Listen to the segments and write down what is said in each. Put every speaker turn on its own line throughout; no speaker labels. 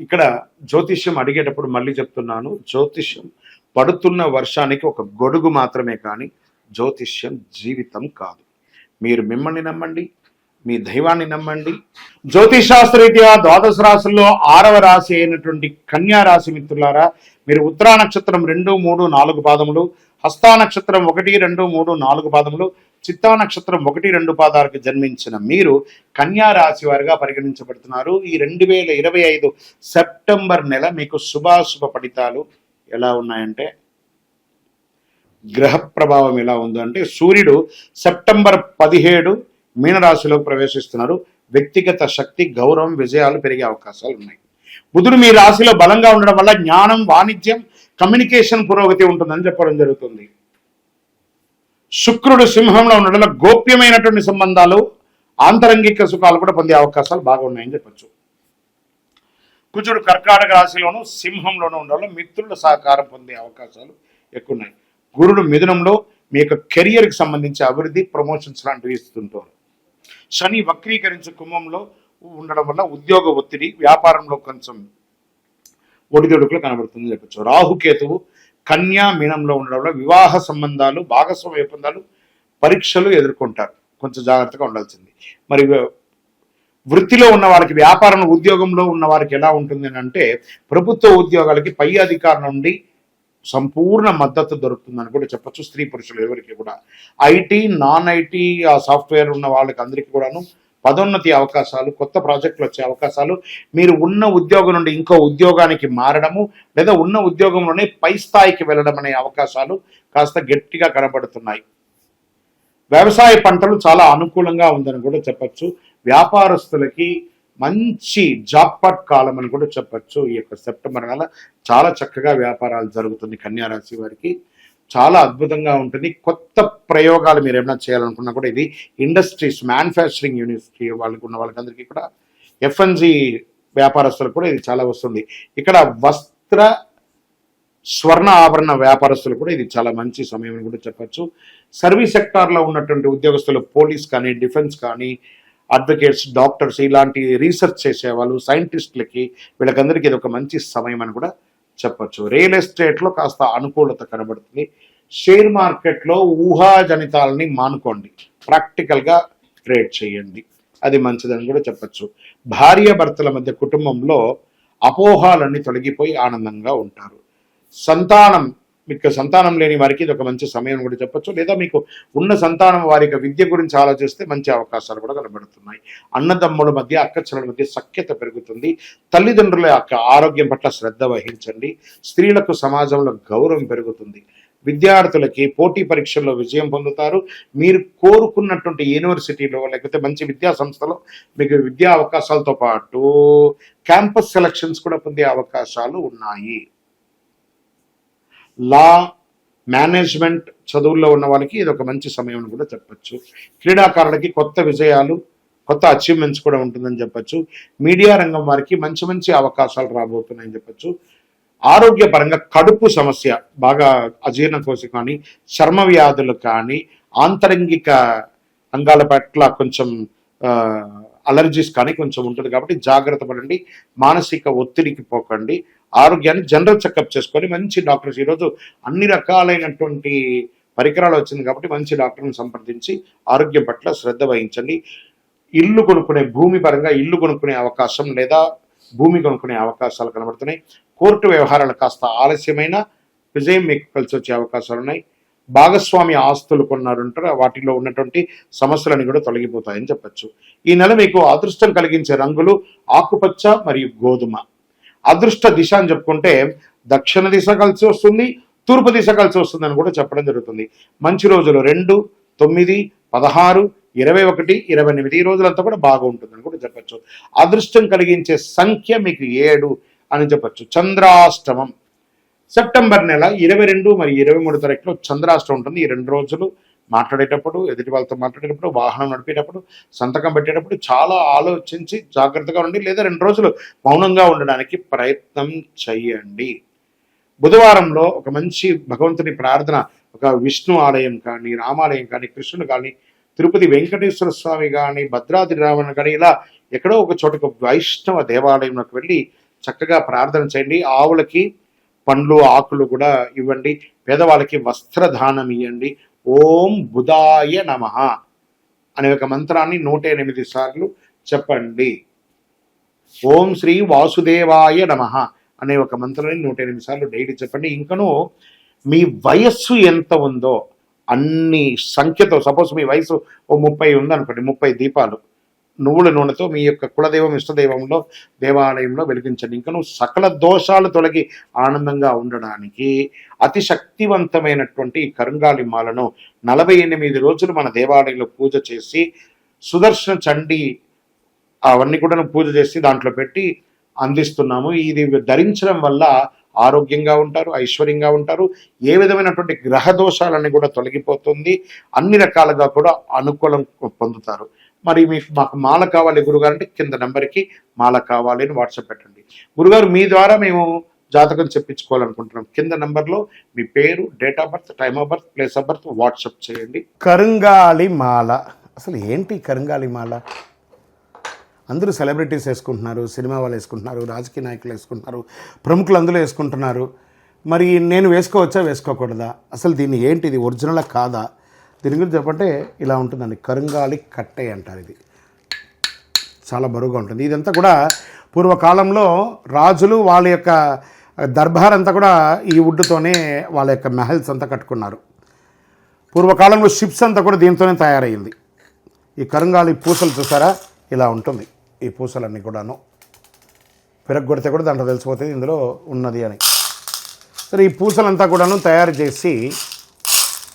ఇక్కడ జ్యోతిష్యం అడిగేటప్పుడు మళ్ళీ చెప్తున్నాను. జ్యోతిష్యం పడుతున్న వర్షానికి ఒక గొడుగు మాత్రమే కానీ జ్యోతిష్యం జీవితం కాదు. మీరు మిమ్మల్ని నమ్మండి మీ దైవాన్ని నమ్మండి. రీత్యా ద్వాదశ రాశుల్లో ఆరవ రాశి అయినటువంటి కన్యా రాశి మిత్రులారా మీరు ఉత్తరా నక్షత్రం రెండు మూడు నాలుగు పాదములు హస్తా నక్షత్రం ఒకటి రెండు మూడు నాలుగు పాదములు చిత్తా నక్షత్రం ఒకటి రెండు పాదాలకు జన్మించిన మీరు కన్యా రాశి వారిగా పరిగణించబడుతున్నారు. ఈ రెండు వేల ఇరవై ఐదు సెప్టెంబర్ నెల మీకు శుభాశుభ ఫలితాలు ఎలా ఉన్నాయంటే గ్రహ ప్రభావం ఎలా ఉందో అంటే సూర్యుడు సెప్టెంబర్ పదిహేడు మీనరాశిలో ప్రవేశిస్తున్నారు. వ్యక్తిగత శక్తి గౌరవం విజయాలు పెరిగే అవకాశాలు ఉన్నాయి. బుధుడు మీ రాశిలో బలంగా ఉండడం వల్ల జ్ఞానం వాణిజ్యం కమ్యూనికేషన్ పురోగతి ఉంటుందని చెప్పడం జరుగుతుంది. శుక్రుడు సింహంలో ఉండడం వల్ల గోప్యమైనటువంటి సంబంధాలు ఆంతరంగిక సుఖాలు కూడా పొందే అవకాశాలు బాగా ఉన్నాయని చెప్పచ్చు. కుజుడు కర్కాటక రాశిలోను సింహంలోనూ ఉండడం మిత్రుల సహకారం పొందే అవకాశాలు ఎక్కువ ఉన్నాయి. గురుడు మిథునంలో మీ యొక్క కెరియర్కి సంబంధించి అభివృద్ధి ప్రమోషన్స్ లాంటివి ఇస్తుంటారు. శని వక్రీకరించే కుంభంలో ఉండడం వల్ల ఉద్యోగ ఒత్తిడి వ్యాపారంలో కొంచెం ఒడిదొడుకులు కనబడుతుంది చెప్పచ్చు. రాహుకేతువు కన్యా మీనంలో ఉండడం వల్ల వివాహ సంబంధాలు భాగస్వామ్య ఒప్పందాలు పరీక్షలు ఎదుర్కొంటారు. కొంచెం జాగ్రత్తగా ఉండాల్సింది. మరి వృత్తిలో ఉన్న వారికి వ్యాపారం ఉద్యోగంలో ఉన్న వారికి ఎలా ఉంటుంది అంటే ప్రభుత్వ ఉద్యోగాలకి పై అధికారం నుండి సంపూర్ణ మద్దతు దొరుకుతుందని కూడా చెప్పచ్చు. స్త్రీ పురుషులు ఎవరికి కూడా. ఐటీ నాన్ ఐటీ ఆ సాఫ్ట్వేర్ ఉన్న వాళ్ళకి అందరికీ కూడాను పదోన్నతి అవకాశాలు కొత్త ప్రాజెక్టులు వచ్చే అవకాశాలు. మీరు ఉన్న ఉద్యోగం నుండి ఇంకో ఉద్యోగానికి మారడము లేదా ఉన్న ఉద్యోగంలోనే పై స్థాయికి వెళ్ళడం అనే అవకాశాలు కాస్త గట్టిగా కనబడుతున్నాయి. వ్యవసాయ పంటలు చాలా అనుకూలంగా ఉందని కూడా చెప్పచ్చు. వ్యాపారస్తులకి మంచి జాక్పాట్ కాలం అని కూడా చెప్పచ్చు ఈ యొక్క సెప్టెంబర్ నెల. చాలా చక్కగా వ్యాపారాలు జరుగుతుంది కన్యారాశి వారికి. చాలా అద్భుతంగా ఉంటుంది. కొత్త ప్రయోగాలు మీరు ఏమైనా చేయాలనుకున్నా కూడా ఇది ఇండస్ట్రీస్ మ్యానుఫ్యాక్చరింగ్ యూనివర్సిటీ వాళ్ళకు ఉన్న వాళ్ళకందరికీ కూడా ఎఫ్ఎన్జి వ్యాపారస్తులకు కూడా ఇది చాలా వస్తుంది. ఇక్కడ వస్త్ర స్వర్ణ ఆభరణ వ్యాపారస్తులు కూడా ఇది చాలా మంచి సమయం అని కూడా చెప్పచ్చు. సర్వీస్ సెక్టార్లో ఉన్నటువంటి ఉద్యోగస్తులు పోలీస్ కానీ డిఫెన్స్ కానీ అడ్వకేట్స్ డాక్టర్స్ ఇలాంటి రీసెర్చ్ చేసేవాళ్ళు సైంటిస్టులకి వీళ్ళకందరికీ ఇది ఒక మంచి సమయం అని కూడా చెప్పచ్చు. రియల్ ఎస్టేట్లో కాస్త అనుకూలత కనబడుతుంది. షేర్ మార్కెట్లో ఊహాజనితాలని మానుకోండి. ప్రాక్టికల్గా ట్రేడ్ చేయండి. అది మంచిదని కూడా చెప్పచ్చు. భార్య భర్తల మధ్య కుటుంబంలో అపోహాలన్నీ తొలగిపోయి ఆనందంగా ఉంటారు. సంతానం మీకు సంతానం లేని వారికి ఇది ఒక మంచి సమయం కూడా చెప్పొచ్చు. లేదా మీకు ఉన్న సంతానం వారి యొక్క విద్య గురించి ఆలోచిస్తే మంచి అవకాశాలు కూడా కనబడుతున్నాయి. అన్నదమ్ముల మధ్య అక్కచెల్లెల మధ్య సఖ్యత పెరుగుతుంది. తల్లిదండ్రుల యొక్క ఆరోగ్యం పట్ల శ్రద్ధ వహించండి. స్త్రీలకు సమాజంలో గౌరవం పెరుగుతుంది. విద్యార్థులకి పోటీ పరీక్షల్లో విజయం పొందుతారు. మీరు కోరుకున్నటువంటి యూనివర్సిటీలో లేకపోతే మంచి విద్యా సంస్థలో మీకు విద్యా అవకాశాలతో పాటు క్యాంపస్ సెలక్షన్స్ కూడా పొందే అవకాశాలు ఉన్నాయి. లా మేనేజ్మెంట్ చదువుల్లో ఉన్న వాళ్ళకి ఇది ఒక మంచి సమయం అని కూడా చెప్పచ్చు. క్రీడాకారులకి కొత్త విజయాలు కొత్త అచీవ్మెంట్స్ కూడా ఉంటుందని చెప్పచ్చు. మీడియా రంగం వారికి మంచి మంచి అవకాశాలు రాబోతున్నాయని చెప్పచ్చు. ఆరోగ్యపరంగా కడుపు సమస్య బాగా అజీర్ణకోశ కానీ చర్మ వ్యాధులు కానీ ఆంతరంగిక అంగాల పట్ల కొంచెం అలర్జీస్ కానీ కొంచెం ఉంటుంది కాబట్టి జాగ్రత్త పడండి. మానసిక ఒత్తిడికి పోకండి. ఆరోగ్యాన్ని జనరల్ చెకప్ చేసుకొని మంచి డాక్టర్స్. ఈరోజు అన్ని రకాలైనటువంటి పరికరాలు వచ్చింది కాబట్టి మంచి డాక్టర్ని సంప్రదించి ఆరోగ్యం పట్ల శ్రద్ధ వహించండి. ఇల్లు కొనుక్కునే భూమి పరంగా ఇల్లు కొనుక్కునే అవకాశం లేదా భూమి కొనుక్కునే అవకాశాలు కనబడుతున్నాయి. కోర్టు వ్యవహారాలు కాస్త ఆలస్యమైన
విజయం మీకు కలిసి వచ్చే అవకాశాలు ఉన్నాయి. భాగస్వామి ఆస్తులు కొన్నారంటారు వాటిలో ఉన్నటువంటి సమస్యలన్నీ కూడా తొలగిపోతాయని చెప్పచ్చు. ఈ నెల మీకు అదృష్టం కలిగించే రంగులు ఆకుపచ్చ మరియు గోధుమ. అదృష్ట దిశ అని చెప్పుకుంటే దక్షిణ దిశ కలిసి వస్తుంది తూర్పు దిశ కలిసి వస్తుందని కూడా చెప్పడం జరుగుతుంది. మంచి రోజులు రెండు తొమ్మిది పదహారు ఇరవై ఒకటి ఇరవై ఎనిమిది ఈ రోజులంతా కూడా బాగుంటుందని కూడా చెప్పొచ్చు. అదృష్టం కలిగించే సంఖ్య మీకు ఏడు అని చెప్పొచ్చు. చంద్రాష్టమం. సెప్టెంబర్ నెల ఇరవై రెండు మరియు ఇరవై మూడు తారీఖులో చంద్రాష్టం ఉంటుంది. ఈ రెండు రోజులు మాట్లాడేటప్పుడు ఎదుటి వాళ్ళతో మాట్లాడేటప్పుడు వాహనం నడిపేటప్పుడు సంతకం పెట్టేటప్పుడు చాలా ఆలోచించి జాగ్రత్తగా ఉండి లేదా రెండు రోజులు మౌనంగా ఉండడానికి ప్రయత్నం చేయండి. బుధవారంలో ఒక మంచి భగవంతుని ప్రార్థన ఒక విష్ణు ఆలయం కానీ రామాలయం కానీ కృష్ణుడు కానీ తిరుపతి వెంకటేశ్వర స్వామి కానీ భద్రాద్రి రావణ కానీ ఇలా ఎక్కడో ఒక చోటకు వైష్ణవ దేవాలయంలోకి వెళ్ళి చక్కగా ప్రార్థన చేయండి. ఆవులకి పండ్లు ఆకులు కూడా ఇవ్వండి. పేదవాళ్ళకి వస్త్రదానం ఇవ్వండి ఓం బుధాయ నమ అనే ఒక మంత్రాన్ని నూట ఎనిమిది సార్లు చెప్పండి. ఓం శ్రీ వాసుదేవాయ నమ అనే ఒక మంత్రాన్ని నూట ఎనిమిది సార్లు డైలీ చెప్పండి. ఇంకను మీ వయస్సు ఎంత ఉందో అన్ని సంఖ్యతో సపోజ్ మీ వయసు ఓ ముప్పై ఉందనుకోండి ముప్పై దీపాలు నువ్వుల నూనెతో మీ యొక్క కులదైవం ఇష్టదైవంలో దేవాలయంలో వెలిగించండి. ఇంకను సకల దోషాలు తొలగి ఆనందంగా ఉండడానికి అతి శక్తివంతమైనటువంటి కరంగాలి మాలను నలభై ఎనిమిది రోజులు మన దేవాలయంలో పూజ చేసి సుదర్శన చండి అవన్నీ కూడా పూజ చేసి దాంట్లో పెట్టి అందిస్తున్నాము. ఇది ధరించడం వల్ల ఆరోగ్యంగా ఉంటారు ఐశ్వర్యంగా ఉంటారు. ఏ విధమైనటువంటి గ్రహ దోషాలన్నీ కూడా తొలగిపోతుంది. అన్ని రకాలుగా కూడా అనుకూలం పొందుతారు. మరి మీకు మాకు మాల కావాలి గురుగారు అంటే కింద నెంబర్కి మాల కావాలి అని వాట్సాప్ పెట్టండి. గురుగారు మీ ద్వారా మేము జాతకం చెప్పించుకోవాలనుకుంటున్నాం. కింద నెంబర్లో మీ పేరు date of birth time of birth place of birth WhatsApp చేయండి.
కరుంగాలి మాల. అసలు ఏంటి కరుంగాలి మాల? అందరూ సెలబ్రిటీస్ వేసుకుంటున్నారు సినిమా వాళ్ళు వేసుకుంటున్నారు రాజకీయ నాయకులు వేసుకుంటున్నారు ప్రముఖులు అందులో వేసుకుంటున్నారు. మరి నేను వేసుకోవచ్చా వేసుకోకూడదా? అసలు దీన్ని ఏంటి ఇది ఒరిజినల్ కాదా? దీని గురించి చెప్పంటే ఇలా ఉంటుందండి. కరుంగాలి కట్టే అంటారు ఇది. చాలా బరువుగా ఉంటుంది. ఇదంతా కూడా పూర్వకాలంలో రాజులు వాళ్ళ యొక్క దర్బార్ అంతా కూడా ఈ వుడ్తోనే వాళ్ళ యొక్క మెహల్స్ అంతా కట్టుకున్నారు. పూర్వకాలంలో షిప్స్ అంతా కూడా దీంతోనే తయారయ్యింది. ఈ కరుంగాలి పూసలు చూసారా? ఇలా ఉంటుంది ఈ పూసలన్నీ కూడాను. పెరగొడితే కూడా దాంట్లో తెలిసిపోతుంది ఇందులో ఉన్నది అని. సరే ఈ పూసలంతా కూడాను తయారు చేసి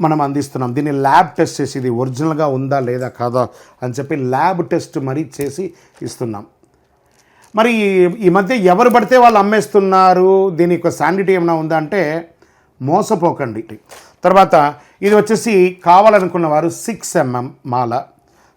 మనం అందిస్తున్నాం. దీన్ని ల్యాబ్ టెస్ట్ చేసి ఇది ఒరిజినల్గా ఉందా లేదా కాదా అని చెప్పి ల్యాబ్ టెస్ట్ మరీ చేసి ఇస్తున్నాం. మరి ఈ- ఈ మధ్య ఎవరు పడితే వాళ్ళు అమ్మేస్తున్నారు? దీని యొక్క శాండిటీ ఏమైనా ఉందా అంటే మోసపోకండి. తర్వాత ఇది వచ్చేసి కావాలనుకున్న వారు సిక్స్ ఎంఎం మాల.